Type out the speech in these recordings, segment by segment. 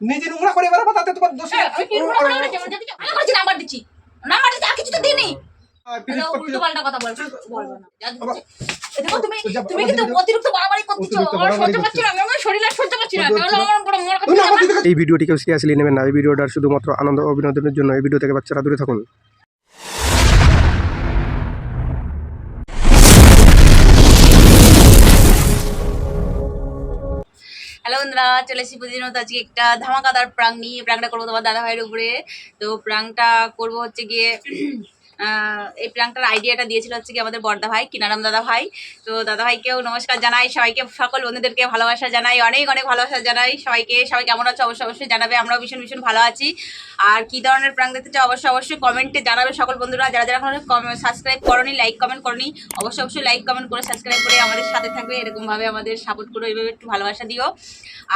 নিজে নোংরা করে বেড়াবো তাতে তোমার দোষ হ্যাঁ, নাম্বার দিচ্ছি। নাম্বার দিচ্ছি আর কিছু তো দিইনি। আহ, পিরিত করতে উল্টো পাল্টা কথা বলছো বলব না। যা আবার- দিচ্ছি। এ দেখো তুমি তুমি কিন্তু অতিরিক্ত বাড়াবাড়ি করতেছো আমার সহ্য পাচ্ছি না আমার শরীর আর সহ্য পাচ্ছি না তাহলে আমার বড় মনে তুমি করতে আমার দিকে এই ভিডিওটি কেউ সিরিয়াসলি নেবেন না এই ভিডিওটা শুধুমাত্র আনন্দ অভিনন্দনের জন্য এই ভিডিও থেকে বাচ্চারা দূরে থাকুন। বন্ধুরা চলে এসেছি প্রতিদিনত আজকে একটা ধামাকাদার প্রাং নিয়ে, প্রাংটা করব তোমার দাদা ভাইয়ের উপরে। তো প্রাংটা করব হচ্ছে গিয়ে এই প্রাংটার আইডিয়াটা দিয়েছিল হচ্ছে কি আমাদের বর্দা ভাই, কিনারাম দাদা ভাই। তো দাদা ভাইকেও নমস্কার জানাই, সবাইকে সকল বন্ধুদেরকে ভালোবাসা জানাই, অনেক অনেক ভালোবাসা জানাই। সবাইকে, সবাই কেমন আছে অবশ্যই অবশ্যই জানাবে, আমরাও ভীষণ ভীষণ ভালো আছি। আর কি ধরনের প্রাং দেখতে চাও অবশ্যই অবশ্যই কমেন্টে জানাবে সকল বন্ধুরা। যারা যারা এখন সাবস্ক্রাইব করনি লাইক কমেন্ট করনি, অবশ্যই অবশ্যই লাইক কমেন্ট করে সাবস্ক্রাইব করে আমাদের সাথে থাকবে। এরকমভাবে আমাদের সাপোর্ট করো এইভাবে একটু ভালোবাসা দিও।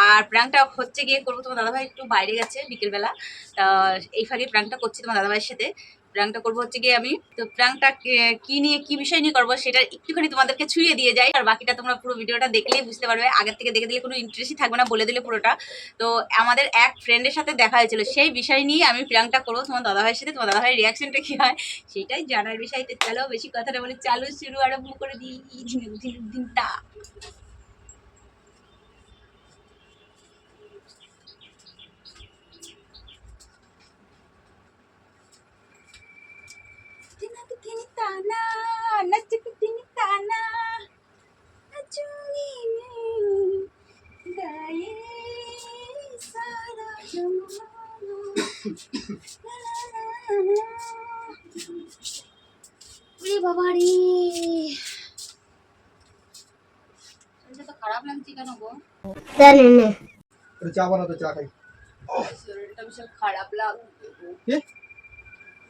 আর প্রাংটা হচ্ছে গিয়ে করব, তোমার দাদাভাই একটু বাইরে গেছে বিকেলবেলা। তা এই ফাঁকে প্রাংটা করছি তোমার দাদাভাইয়ের সাথে। প্রাংটা করব হচ্ছে গিয়ে আমি। তো প্রাংটা কে- নিয়ে, কি বিষয় নিয়ে করব সেটা একটুখানি তোমাদেরকে ছুঁয়ে দিয়ে যাই। আর বাকিটা তোমরা পুরো ভিডিওটা দেখলেই বুঝতে পারবে। আগের থেকে দেখে দিলে কোনো ইন্টারেস্টই থাকবে না, বলে দিলে পুরোটা। তো আমাদের এক ফ্রেন্ডের সাথে দেখা হয়েছিল। সেই বিষয় নিয়ে আমি প্রাংটা করব। তোমার দাদাভাইয়ের সাথে তোমার দাদাভাইয়ের রিয়াকশনটা কী হয়, সেটাই জানার বিষয়। তো চলো, বেশি কথা না বলে, চালু, শুরু, আরম্ভ করে দিই। ঝিনটা Tinak চা বানাতো চা খাই। শরীরটা ভীষণ খারাপ লাগছে।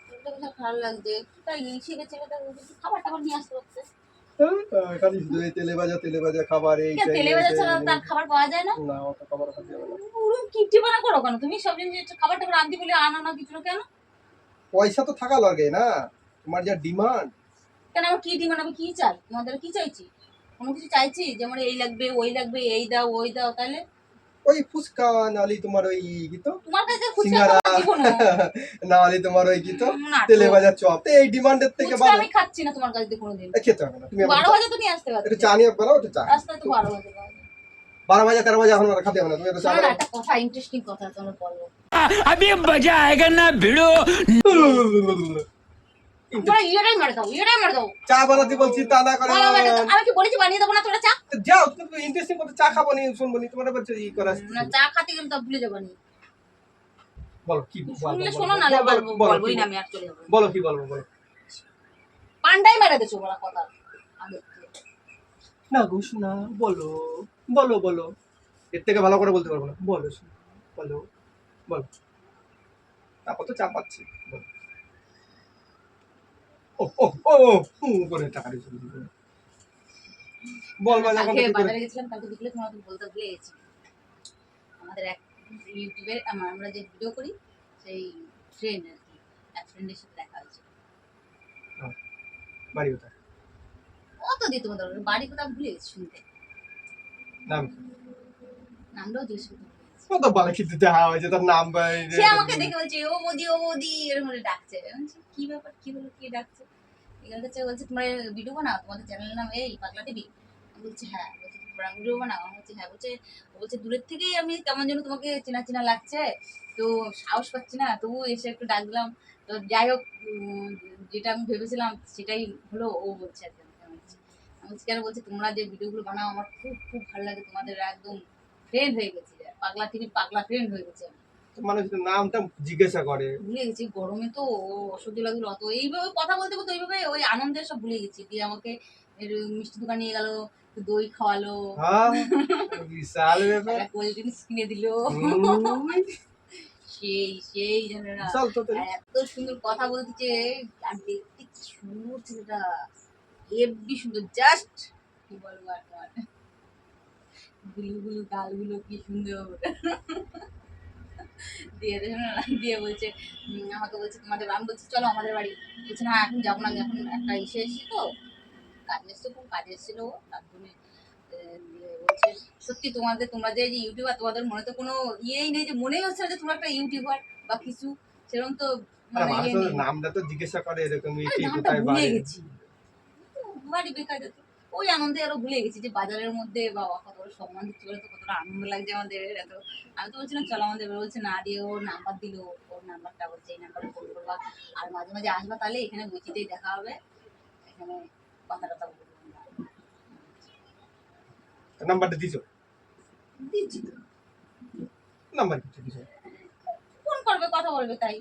শরীরটা ভীষণ খারাপ লাগছে। তাই ইসে গেছে খাবার টাবার নিয়ে আসতে হচ্ছে। খালি তেলে ভাজা তেলে ভাজা খাবার এই তেলে ভাজা সেই, ছাড়া তার খাবার পাওয়া যায় না? খাবার খাতে যাবে না। পুরো কিপটি বানা করো কেন? তুমি সব জিনিস একটু খাবার টাবার আনতে বলে আনা না কিছু না কেন? পয়সা তো থাকা লাগে না। তোমার যা ডিমান্ড। কেন আমার কি ডিমান্ড? আমি কি চাই? তোমাদের কি চাইছি? কোনো কিছু চাইছি যেমন এই লাগবে ওই লাগবে এই দাও ওই দাও তাহলে ওই ফুচকা নালি তোমার ওই কি তো তোমার কাছে খুচরা সিঙ্গারা খাবার দিব না নালি তোমার ওই কি তো না, তেলে তো ভাজা চপ তো এই ডিমান্ডের থেকে ফুচকা ভালো আমি খাচ্ছি না তোমার কাছে দিয়ে কোনোদিন এ, খেতে হবে না তুমি আমার বারো চা- বাজে তো নিয়ে আসতে একটু পারবে চা নিয়ে বানাও একটু চা রাস্তায় তো বারো বাজে পাওয়া যায়। বারো বাজে তেরো বাজে এখন আর খাতে হবে না তুমি একটু চা শোনো না বানাও একটা কথা ইন্টারেস্টিং কথা তোমরা বলবো अभी मजा आएगा ना भिड़ो চা বানাতে বলছি তা না করে বলো, আমি কি বলেছি বানিয়ে দেবো না তোমরা চা? যাও তুমি ইন্টারেস্টিং কথা চা খাব নি শুনব নি তোমার বলছে ই করা না চা খাতে গেলে তো ভুলে যাব নি। বলো কি শুনলে শোনো না বলো, বলব বলবোই না বলো? আমি আর চলে যাব বলো কি বলব বলো। পান্ডাই মেরে দেছো বলা কথা। না গো শোনা বলো বলো বলো। এর থেকে ভালো করে বলতে পারব না। বলো শোনা বলো বলো। তারপর তো চাপ পাচ্ছি বলো। করে টাকা দিয়ে বল বাজারে গেছিলাম কালকে বিকেলে তোমাকে বলতে ভুলে গেছি। আমাদের এক ইউটিউবে আমরা যে ভিডিও করি সেই ফ্রেন্ড আর কি এক ফ্রেন্ডের সাথে দেখা হয়েছে। বাড়ি কোথায়? কত তোমাদের বাড়ি কোথাও ভুলে গেছি শুনতে। নাম নামটাও জিজ্ঞেস করতে কত ভালো দেখা হয়েছে তার নাম সে আমাকে দেখে বলছে ও মোদি ও মোদি এরকম ডাকছে। কি ব্যাপার? কি হলো? কে ডাকছে? এখানে কাছে বলছে, তোমার ভিডিও বানাও, তোমাদের চ্যানেলের নাম এই, পাগলা টিভি আমি বলছি হ্যাঁ। বলছে, তোমরা ভিডিও বানাও? আমি বলছি হ্যাঁ। বলছে বলছে, দূরের থেকেই আমি কেমন যেন তোমাকে চেনা চেনা লাগছে, তো সাহস পাচ্ছি না। তবু এসে একটু ডাক দিলাম। তো যাই হোক যেটা আমি ভেবেছিলাম সেটাই হলো, ও বলছে কি, আমি বলছি, কেন? বলছে, তোমরা যে ভিডিওগুলো বানাও, আমার খুব খুব ভালো লাগে। তোমাদের একদম ফ্রেন্ড হয়ে গেছে। পাগলা টিভির পাগলা ফ্রেন্ড হয়ে গেছে আমি। মানুষ নামটা জিজ্ঞাসা করে। ভুলে গেছি গরমে তো অসহ্য লাগল অত। এইভাবে কথা বলতে বলতে ওইভাবে ওই আনন্দে সব ভুলে গেছি দিয়ে আমাকে মিষ্টি দোকান নিয়ে গেল দই খাওয়ালো। হ্যাঁ বিশাল ব্যাপার। কোল্ড ড্রিঙ্কস কিনে দিল। সেই সেই এত সুন্দর কথা বলতেছে আর দেখতে কি সুন্দর ছেলেটা। হেব্বি সুন্দর জাস্ট কি বলব আর তোমার গুলু গুলু গালগুলো কি সুন্দর। দিয়ে দিয়ে বলছে আমাকে বলছে তোমাদের আমি বলছি চলো আমাদের বাড়ি বলছে না এখন যাব না এখন একটা ইসে এসেছি তো কাজে এসছে খুব কাজে এসেছিল ও, তার জন্য বলছে সত্যি তোমাদের তোমরা যে ইউটিউবার তোমাদের মনে তো কোনো ইয়েই নেই যে মনেই হচ্ছে যে তোমরা একটা ইউটিউবার বা কিছু সেরকম তো মানে ইয়ে। নামটা তো জিজ্ঞাসা করে এরকম ভুলে বাড়ি গেছি বাড়ি বেকার। ওই আনন্দে আরও ভুলে গেছি যে বাজারের মধ্যে বাবা কত বড় সম্মান দিচ্ছে বলে তো কতটা আনন্দ লাগছে আমাদের এত। আমি তো বলছিলাম চলো আমাদের এবার বলছে না দিয়ে ওর নাম্বার দিল ওর নাম্বারটা বলছে এই নাম্বারে ফোন করবা। আর মাঝে মাঝে আসবা তাহলে এখানে বইচিতেই দেখা হবে। এখানে কথা টথা বলব নাম্বারটা দিছো? দিচ্ছি তো। নাম্বার কিছু দিছো ফোন করবে কথা বলবে তাই।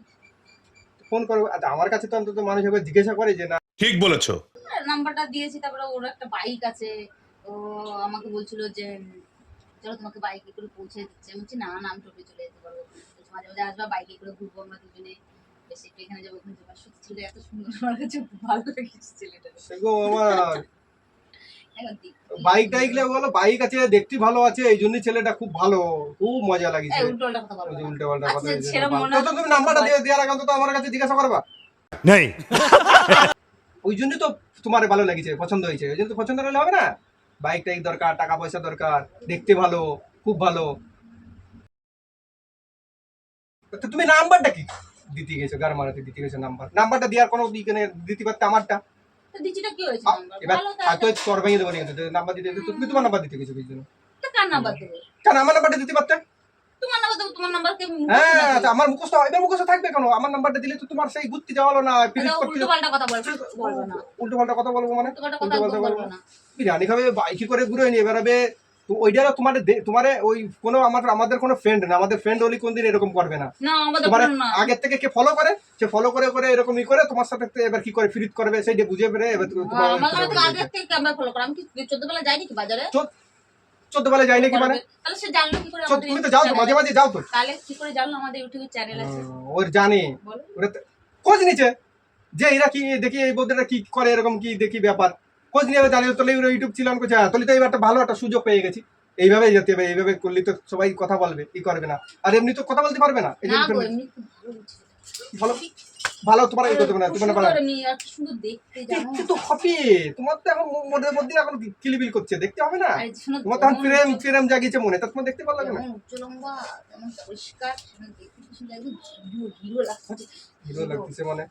ফোন করো আচ্ছা, আমার কাছে তো অন্তত মানুষ একবার জিজ্ঞাসা করে যে না ঠিক বলেছ। নাম্বারটা দিয়েছি তারপরে ওর একটা বাইক আছে। ও আমাকে বলছিল যে চলো তোমাকে বাইকে করে পৌঁছে দিচ্ছে। আমি বলছি না না আমি টোটো চলে যেতে পারব মাঝে মাঝে আসবা বাইকে করে ঘুরবো আমরা দুজনে। বেশি একটু এখানে যাব ওখানে যাব। সত্যি ছেলে এত সুন্দর। আমার কাছে খুব ভালো লেগেছে ছেলেটা। বাইক টাইক বলো বাইক আছে দেখতে ভালো আছে এই জন্য ছেলেটা খুব ভালো। খুব মজা লাগিছে উল্টো পাল্টা কথা ওই যে বলব না। উল্টো পাল্টা কথা আচ্ছা, তুমি নাম্বারটা দিয়ে দেওয়ার আগে তো আমার কাছে জিজ্ঞাসা করবা। নেই। ওই জন্য তো তোমার ভালো লাগিছে পছন্দ হয়েছে। ওই জন্য তো পছন্দ হলে হবে না? বাইক টাইক দরকার টাকা পয়সা দরকার দেখতে ভালো খুব ভালো। তো তুমি নাম্বারটা কি? দিতে গেছো গার মারাতে দিতে গেছো নাম্বার। নাম্বারটা দেওয়ার কোনো দিকে দিতে পারতে আমারটা? এবার হয়তো তোর ভেঙে দেবো নাম্বার দিতে তুমি তোমার নাম্বার দিতে গেছো কি জন্য? তো কার নাম্বার দিতে পারতে? তোমার নাম্বার দেবো তোমার নাম্বার কে হ্যাঁ আচ্ছা, আমার মুখস্থ এবার মুখস্থ থাকবে কেন? আমার নাম্বারটা দিলে তো তোমার সেই যাওয়া হলো না উল্টো পাল্টা কথা বলব বলব না। উল্টো পাল্টা কথা বলব মানে? উল্টো পাল্টা বলব না। বিরিয়ানি খাবে বাইকে করে ঘুরে নিয়ে বেড়াবে। তো ওইটা তোমার তোমার ওই কোনো আমার আমাদের কোনো ফ্রেন্ড না আমাদের ফ্রেন্ড হলে কোনদিন এরকম করবে না। তোমার আগের থেকে কে ফলো করে সে ফলো করে করে এরকম ই করে তোমার সাথে এবার কি করে ফিরিত করবে সেইটা বুঝে পেরে এবার তোমার আমার আমার থেকে আগে ফলো করা আমি কি? চোদ্দ বেলা যাই নাকি বাজারে? চোদ্দ বেলা যাই নাকি মানে? তাহলে সে জানলো কি করে তুমি তো যাও তো মাঝে মাঝে যাও তো। তাহলে কি করে জানলো আমাদের ইউটিউবে চ্যানেল আছে? ওর জানে। ওরা খোঁজ নিচ্ছে যে এরা কি দেখি এই বৌদিরা কি করে এরকম কি দেখি ব্যাপার। খোঁজ নিয়ে এবার জানিয়ে তোলে ইউটিউব ছিল আমি হ্যাঁ তোলে তো এবার একটা ভালো একটা সুযোগ পেয়ে গেছি। এইভাবে যেতে হবে এইভাবে করলে তো সবাই কথা বলবে কি করবে না। আর এমনি তো কথা বলতে পারবে না ভালো ভালো ভালো তোমার এই করতে না তোমার না সুন্দর এমনি আর কি সুন্দর দেখতে জানো। তো হবে তোমার তো এখন মনের মধ্যে এখন কিলিবিল করছে দেখতে হবে না। তোমার যেমন প্রেম প্রেম জাগিয়েছে মনে তা তোমার দেখতে ভালো লাগে না? যেমন উজ্জ্বলম্বা তেমন পরিষ্কার হিরো লাগছে হিরো লাগতেছে মানে।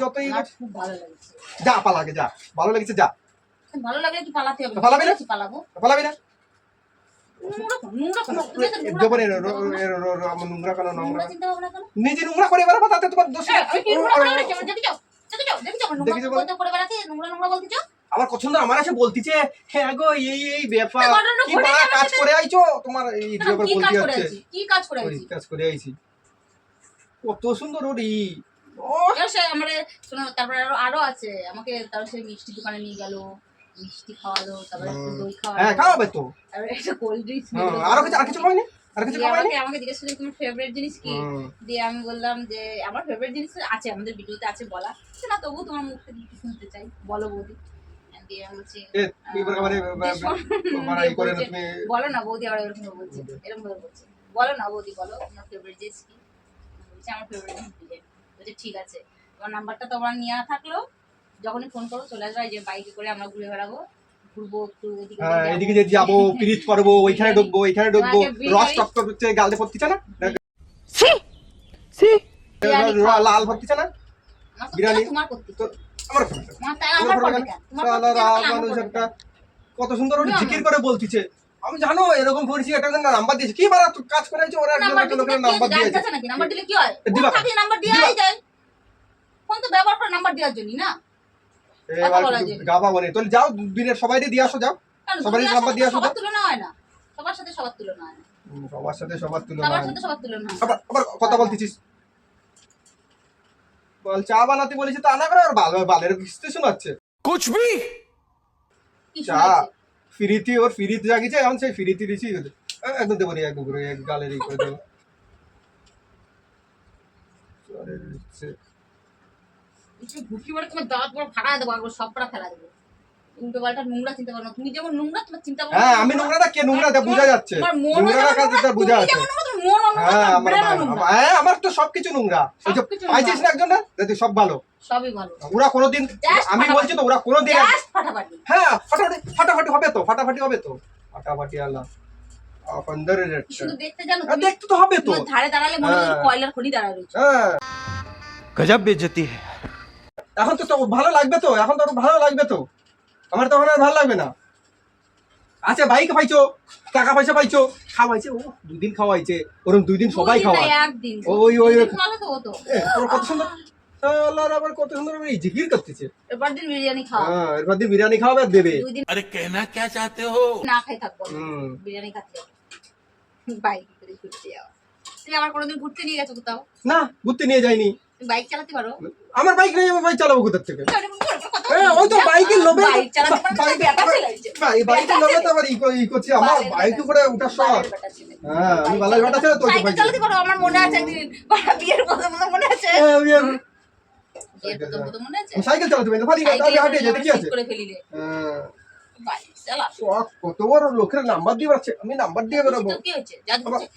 যতই খুব ভালো লাগছে। যা পালাগে যা। ভালো লাগছে যা। ভালো লাগলে কি পালাতে হবে? পালাবি না? পালাবো? পালাবি না? নিজে নোংরা করে বেড়াবো তাতে তোমার দোষ বেড়াচ্ছি? আমার পছন্দ আমার এসে বলতিছে হ্যাঁ গো এই এই ব্যাপার। কি কাজ করে আইছো? তোমার এই ব্যাপার বলতে হচ্ছে কি কাজ করে ওই আছি? কাজ করে আইছি। কত সুন্দর ওরি ও সে আমারে শোনো, তারপরে আরও আরও আছে। আমাকে তারপর সে মিষ্টি দোকানে নিয়ে গেল। মিষ্টি খাওয়ালো তারপরে। দই হ্যাঁ খাওয়াবে তো। তারপরে একটা কোল্ড ড্রিঙ্কস কিছু আর কিছু খাওয়াইনি আর কিছু দিয়ে খাওয়াইনি আমাকে আমাকে জিজ্ঞেস করল তোমার ফেভারিট জিনিস কি? দিয়ে আমি বললাম যে আমার ফেভারিট জিনিস আছে আমাদের ভিডিওতে আছে বলা। সে না তবু তোমার মুখ থেকে কিছু শুনতে চাই। বলো বৌদি। না বলো বৌদি আবার এরকম বলছে এরকম বলছে। বলো না বৌদি বলো তোমার ফেভারিট জিনিস কি? বলছি আমার ফেভারিট জিনিস বিরিয়ানি। বলছে ঠিক আছে। তোমার নাম্বারটা তোমার নেওয়া থাকল। যখনই ফোন করো চলে আসবে যে বাইকে করে আমরা ঘুরে বেড়াবো ঘুরবো একটু এদিকে হ্যাঁ। যে যাব। করব ওইখানে ঢুকবো ওইখানে ঢুকবো রস টক হচ্ছে গালতে না। লাল না? কত সুন্দর ওটা জিকির করে বলতিছে। আমি জানো এরকম করেছি এটা নাম্বার দিয়েছে। কি বারা তুই কাজ করেছে ওরা একজন একটা লোকের নাম্বার দিয়েছে? নাম্বার দিলে কি হয়? ফোন নাম্বার দেওয়াই যায়। ফোন তো ব্যবহার করে নাম্বার দেওয়ার না? গাবা বলে। তাহলে যাও দিনের সবাই দিয়ে আসো যাও। সবারই নাম্বার দিয়ে আসো সবার তুলনা হয় না। সবার সাথে সবার তুলনা হয় না। সবার সাথে সবার তুলনা সবার সাথে সবার তুলনা আবার আবার কথা বলতেছিস। বল চা বানাতে বলেছি তা আনা করে আর বাল বালের কিস্তি শোনাচ্ছে। কুছ ভি চা ফিরিতি ওর ফিরিতি জাগিছে এখন সেই ফিরিতি দিছি। একদম দেবো রে একদম করে এক গালের করে দেবো। নোংরা হ্যাঁ, কে? নোংরা। বোঝা যাচ্ছে? হ্যাঁ, হ্যাঁ, আমার তো সবকিছু নোংরা। একজন না দেখি সব ভালো। ওরা কোনোদিন আমি বলছি তো ওরা কোনোদিন ফাটাফাটি। হ্যাঁ ফাটাফাটি হবে তো ফাটাফাটি হবে তো। ফাটাফাটি আল্লাহ। দেখতে তো হবে তো। ধারে দাঁড়ালে মনে গজব বেজতি। হ্যায় এখন তো ভালো লাগবে তো এখন তো ভালো লাগবে তো। আমার তখন আর ভালো লাগবে না। আচ্ছা বাইক পাইছো টাকা পয়সা পাইছো খাওয়াইছে ও দুদিন খাওয়াইছে ওরকম দুই দিন সবাই খাওয়ায়। ওই ওই কত সুন্দর বিরিয়ানি আর হ্যাঁ, দেবে। আরে আবার কোনোদিন না ঘুরতে নিয়ে বাইক চালাতে পারো? আমার বাইক নেই আমি বাইক চালাবো কোথার থেকে? হ্যাঁ ওই তো বাইকের লোভে বাইকের লোভে তো আবার ই করছি আমার বাইকে করে উঠার শখ হ্যাঁ আমি বালার ছেলে তো বাইকে চালাতে পারো আমার মনে আছে একদিন। বিয়ের কথা মনে আছে? হ্যাঁ, বিয়ের সাইকেল চালাতে পারি না পারি হাঁটে যেতে কি আছে? করে ফেলিলে হ্যাঁ, কত বড় লোকের নাম্বার দিয়ে বেড়াচ্ছে আমি নাম্বার দিয়ে বেরোবো কি হয়েছে? যা আবার- দিচ্ছে।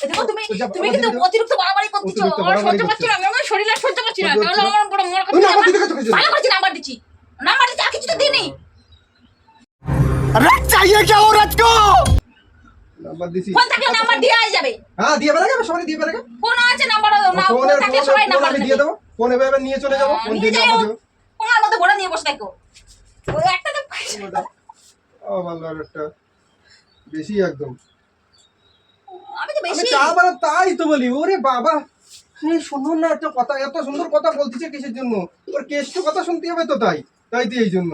এ দেখো তুমি তুমি কিন্তু অতিরিক্ত বাড়াবাড়ি করতেছো আমার সহ্য পাচ্ছি না আমার শরীর আর সহ্য পাচ্ছি না। তাহলে আমার বড় মন তুমি নাম্বার দিতে গেছো। কিছু? ভালো করছি নাম্বার দিচ্ছি। নাম্বার দিচ্ছি আর কিছু তো দিইনি নাম্বার দিছি। ফোন থাকলে নাম্বার দিয়ে যাবে। হ্যাঁ দিয়ে বেড়ে যাবে সবাই দিয়ে বেড়ে যাবে। ফোন আছে নাম্বার না ফোন থাকলে সবাই নাম্বার দিয়ে দিয়ে দেবো। ফোন এভাবে নিয়ে চলে যাব ফোন দিয়ে নিয়ে বসে থাকো। একটা তো ও একটা বেশি একদম। আমি তো বেশি চা বানাবো তাই তো বলি ওরে বাবা। এই শুনুন না এত কথা এত সুন্দর কথা বলতেছে কিসের জন্য? ওর কেষ্ট কথা শুনতে হবে তো তাই তাই তো এই জন্য।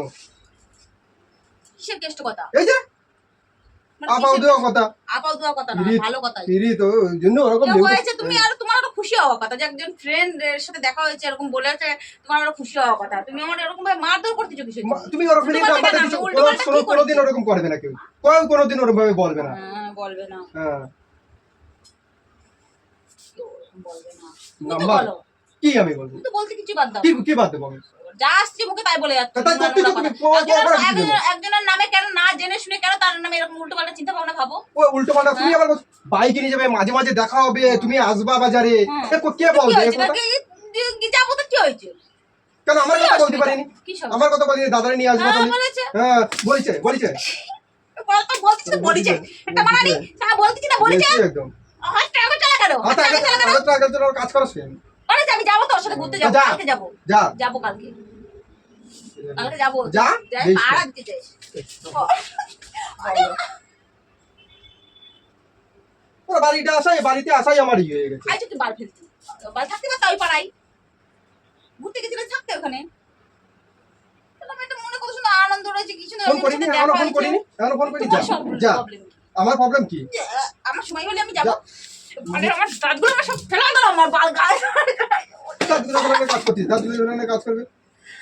কিসের কেষ্ট কথা? এই যে মানে আপাও দেওয়া কথা। আপাও দেওয়া কথা না ভালো কথা। তো জন্য ওরকম কেউ লেবু- হয়েছে তুমি আর তোমার খুশি হওয়া কথা যে একজন ফ্রেন্ড এর সাথে দেখা হয়েছে এরকম বলেছে তোমার আরও খুশি হওয়া কথা। তুমি আমার এরকম ভাবে মারধর করতেছো কিছু তুমি? কোনোদিন ওরকম করবে না কেউ। কেউ কোনোদিন ওরকম ভাবে বলবে না। হ্যাঁ বলবে না। হ্যাঁ। বলবে না নাম্বার। কি আমি বলব? তুমি তো বলতে কিছু বাদ দাও। কি কি বাদ দেবো আমি? যা আসছে মুখে তাই বলে যাচ্ছে। একজনের- নামে কেন না জেনে শুনে কেন তার নামে এরকম উল্টো পাল্টা চিন্তা ভাবনা ভাবো? ও উল্টো পাল্টা তুমি আবার বাইকে নিয়ে যাবে মাঝে মাঝে দেখা হবে তুমি আসবা বাজারে। কে বলবে যাব তো কি হয়েছে? কেন আমার কথা বলতে পারিনি? আমার কথা বলিনি দাদারে নিয়ে আসব হ্যাঁ তুমি বলেছে। হ্যাঁ বলেছে বলেছে। কাজ করো আমি যাব তোর সাথে ঘুরতে যাব যা। কালকে যাব। যাব কালকে। কালকে যাব। যা। পাড়া দিতে ওরা বাড়িতে আসাই বাড়িতে আসাই আমার ইয়ে হয়ে গেছে। আজ তুই বার ফেলছি। বার থাকতে পারতা ওই পাড়াই ঘুরতে গেছিলে থাকতে ওখানে। তাহলে আমি একটা মনে কত সুন্দর আনন্দ রয়েছে কিছু না ফোন করিনি এখনও ফোন করিনি এখনও ফোন করিনি যা যা। আমার প্রবলেম কি? আমার সময় হলে আমি যাব। মানে আমার দাঁতগুলো আমার সব ফেলা গেল আমার বাল গায়ে। ধরে কাজ করছিস দাদু কাজ করবে।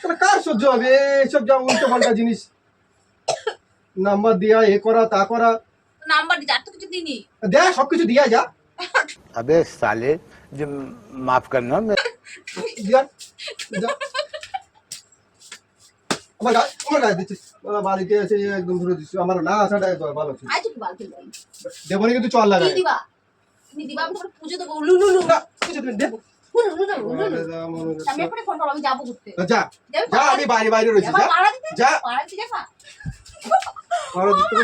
তাহলে কার সহ্য হবে? এইসব যা উল্টো পাল্টা জিনিস। নাম্বার দেয়া এ করা তা করা। নাম্বার যার তো কিছু দিনি দে সব কিছু দিয়া যা। আবে সালে যে মাফ করনা মে বাড়িতে আমার না আসাটা কিন্তু চল আমি তোমার না আমি ফোন বাইরে বাইরে রয়েছি পাড়া দিতে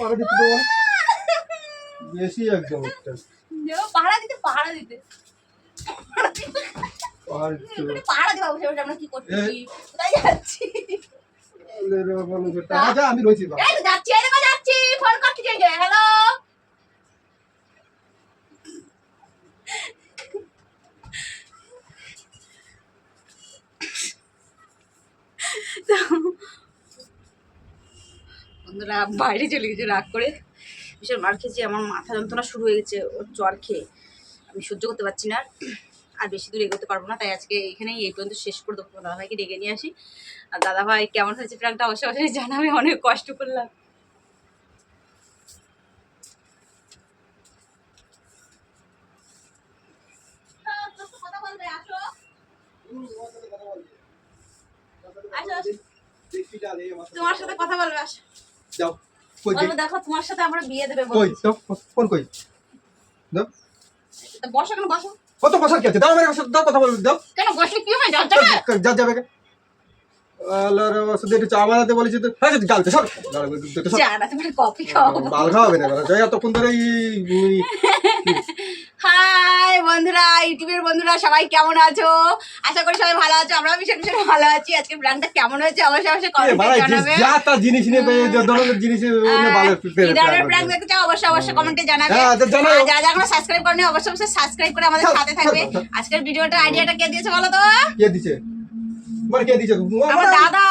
পাড়া দিতে দেবো। বেশি একদম একটা। যাবা দিতে পাড়া দিতে। পাড়া দিতে দেবো। পাড়া দিবা বসে বসে আমরা কি করছি এই। কোথায় যাচ্ছি বলে রে বাবা, টাকা যা আমি রয়েছি বাবা। এই তো যাচ্ছি এই দেখো যাচ্ছি ফোন করছি যে বন্ধুরা, বাইরে চলে গেছে, রাগ করে। ভীষণ মার খেয়েছি, আমার মাথা যন্ত্রণা শুরু হয়ে গেছে, ওর জ্বর খেয়ে। আমি সহ্য করতে পারছি না, আর বেশি দূর এগোতে পারব না, তাই আজকে এখানেই এই পর্যন্ত শেষ করে দেবো। দাদাভাইকে ডেকে নিয়ে আসি। আর দাদাভাই কেমন হয়েছে প্রাণটা অবশ্যই অবশ্যই জানাবে, অনেক কষ্ট করলাম কথা বলবে আসো আসো আসো। দেখি যা নেই আমার সাথে। তোমার সাথে কথা বলবে আস। যাও। কই দেখো তোমার সাথে আমরা বিয়ে দেবে কই? তো ফোন কই? দাও। বসো কেন বসো। কত বছর কি আছে? দাও আমার দাও কথা বলবে দাও। কেন বসলে কি হয় না যা যাবে কে ওষুধ একটু চা বানাতে বলেছি তো। হ্যাঁ গালতে বাল খাওয়াবে না যাই এতক্ষণ ধরে হাই বন্ধুরা ইউটিউবের বন্ধুরা সবাই কেমন আছো? আশা করি সবাই ভালো আছো আমরাও ভীষণ ভীষণ ভালো আছি। আজকে প্ল্যানটা কেমন হয়েছে অবশ্যই অবশ্যই কমেন্টে জানাবে। যা তা জিনিস নিয়ে ধরনের জিনিস নিয়ে ভালো কি ধরনের প্ল্যান দেখতে চাও অবশ্যই অবশ্যই কমেন্টে জানাবে। হ্যাঁ। আর যারা সাবস্ক্রাইব করেনি অবশ্যই অবশ্যই সাবস্ক্রাইব করে আমাদের সাথে থাকবে। আজকের ভিডিওটা আইডিয়াটা কে দিয়েছে বলো তো? কে মানে কে দিছে আমার দাদা।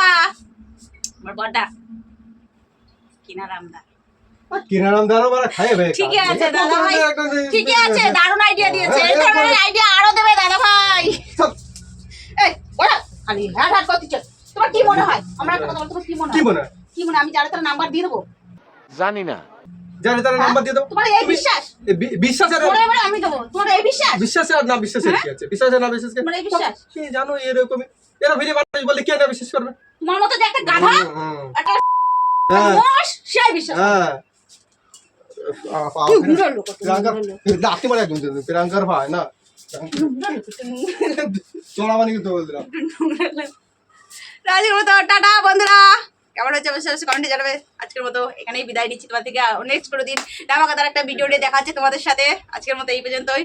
আমার বড়টা কিনা রামদা। কিনারাম দাঁড়ো মানে ভাই ঠিকই আছে দাদা ভাই। ঠিকই আছে হ্যাঁ, দারুণ আইডিয়া দিয়েছে। এই হ্যাঁ, ধরনের হ্যাঁ। আইডিয়া আরও দেবে দাদা ভাই। এই বড়া খালি হ্যাঁ হ্যাঁ করতে তোমার কি মনে হয়? আমরা একটা কথা বলতে তোমার কি মনে কি মনে হয়? কি মনে আমি যারা তার নাম্বার দিয়ে দেবো? জানি না। জানি তার নাম্বার দিয়ে দাও তোমার এই বিশ্বাস? এ, বি- বিশ্বাসের আমি দেবো। তোমার এই বিশ্বাস? আর না বিশ্বাসের কি আছে? না মানে বিশ্বাস? কি জানো এরকমই। এরা ভিডিও বানাই বলে কে না বিশ্বাস করবে? তোমার মতো যে একটা গাধা একটা হ্যাঁ। মোষ সেই বিশ্বাস হ্যাঁ। প্রিয়াঙ্কার ভাই না? কিন্তু বলছিলাম মতো টাটা বন্ধুরা। কেমন হচ্ছে অবশ্যই কমেন্টে জানাবে। আজকের মতো এখানেই বিদায় নিচ্ছি তোমার থেকে নেক্সট কোনো দিন একটা ভিডিও নিয়ে। দেখা হচ্ছে তোমাদের সাথে। আজকের মতো এই পর্যন্তই।